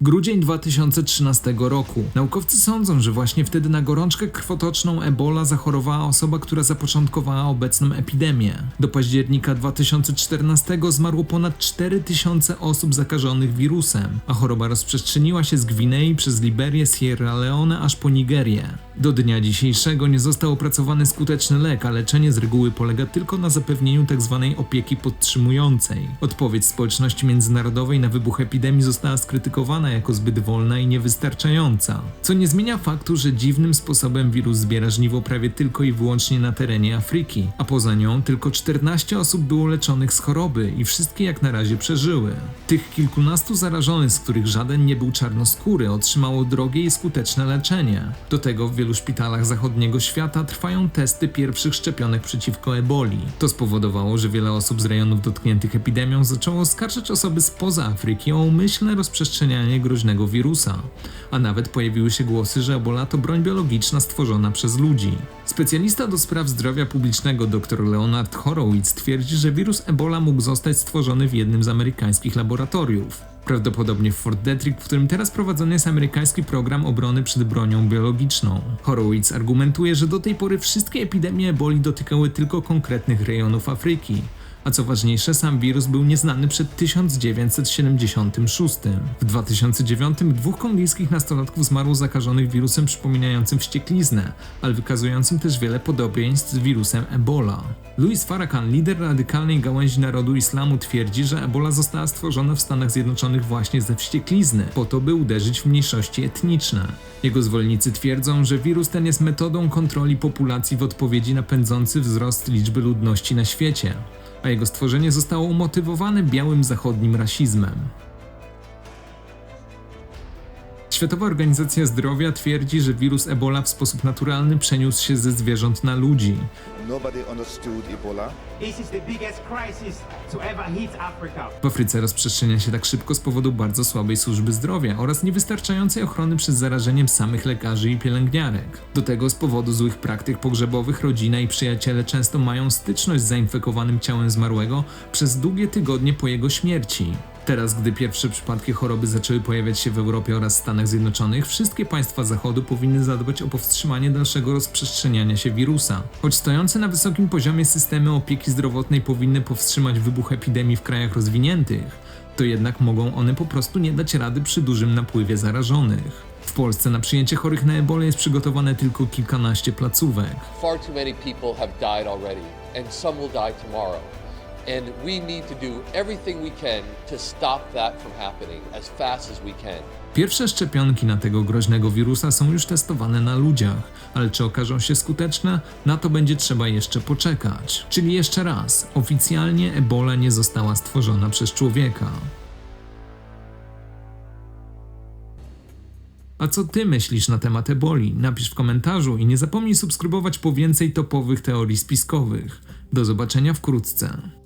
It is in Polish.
Grudzień 2013 roku. Naukowcy sądzą, że właśnie wtedy na gorączkę krwotoczną Ebola zachorowała osoba, która zapoczątkowała obecną epidemię. Do października 2014 zmarło ponad 4000 osób zakażonych wirusem, a choroba rozprzestrzeniła się z Gwinei przez Liberię, Sierra Leone aż po Nigerię. Do dnia dzisiejszego nie został opracowany skuteczny lek, a leczenie z reguły polega tylko na zapewnieniu tzw. opieki podtrzymującej. Odpowiedź społeczności międzynarodowej na wybuch epidemii została skrytykowana jako zbyt wolna i niewystarczająca. Co nie zmienia faktu, że dziwnym sposobem wirus zbiera żniwo prawie tylko i wyłącznie na terenie Afryki, a poza nią tylko 14 osób było leczonych z choroby i wszystkie jak na razie przeżyły. Tych kilkunastu zarażonych, z których żaden nie był czarnoskóry, otrzymało drogie i skuteczne leczenie. Do tego w wielu szpitalach zachodniego świata trwają testy pierwszych szczepionek przeciwko eboli. To spowodowało, że wiele osób z rejonów dotkniętych epidemią zaczęło oskarżać osoby spoza Afryki o umyślne rozprzestrzenianie groźnego wirusa. A nawet pojawiły się głosy, że ebola to broń biologiczna stworzona przez ludzi. Specjalista do spraw zdrowia publicznego dr Leonard Horowitz twierdzi, że wirus ebola mógł zostać stworzony w jednym z amerykańskich laboratoriów. Prawdopodobnie w Fort Detrick, w którym teraz prowadzony jest amerykański program obrony przed bronią biologiczną. Horowitz argumentuje, że do tej pory wszystkie epidemie eboli dotykały tylko konkretnych rejonów Afryki. A co ważniejsze, sam wirus był nieznany przed 1976. W 2009 dwóch kongijskich nastolatków zmarło zakażonych wirusem przypominającym wściekliznę, ale wykazującym też wiele podobieństw z wirusem Ebola. Louis Farrakhan, lider radykalnej gałęzi narodu islamu, twierdzi, że Ebola została stworzona w Stanach Zjednoczonych właśnie ze wścieklizny, po to by uderzyć w mniejszości etniczne. Jego zwolennicy twierdzą, że wirus ten jest metodą kontroli populacji w odpowiedzi na pędzący wzrost liczby ludności na świecie a jego stworzenie zostało umotywowane białym zachodnim rasizmem. Światowa Organizacja Zdrowia twierdzi, że wirus Ebola w sposób naturalny przeniósł się ze zwierząt na ludzi. W Afryce rozprzestrzenia się tak szybko z powodu bardzo słabej służby zdrowia oraz niewystarczającej ochrony przed zarażeniem samych lekarzy i pielęgniarek. Do tego z powodu złych praktyk pogrzebowych rodzina i przyjaciele często mają styczność z zainfekowanym ciałem zmarłego przez długie tygodnie po jego śmierci. Teraz, gdy pierwsze przypadki choroby zaczęły pojawiać się w Europie oraz Stanach Zjednoczonych, wszystkie państwa Zachodu powinny zadbać o powstrzymanie dalszego rozprzestrzeniania się wirusa. Choć stojące na wysokim poziomie systemy opieki zdrowotnej powinny powstrzymać wybuch epidemii w krajach rozwiniętych, to jednak mogą one po prostu nie dać rady przy dużym napływie zarażonych. W Polsce na przyjęcie chorych na ebolę jest przygotowane tylko kilkanaście placówek. far too many people have died already, and some will die tomorrow. And we need to do everything we can to stop that from happening as fast as we can. Pierwsze szczepionki na tego groźnego wirusa są już testowane na ludziach, ale czy okażą się skuteczne, na to będzie trzeba jeszcze poczekać. Czyli jeszcze raz, oficjalnie ebola nie została stworzona przez człowieka. A co ty myślisz na temat eboli? Napisz w komentarzu i nie zapomnij subskrybować po więcej topowych teorii spiskowych. Do zobaczenia wkrótce.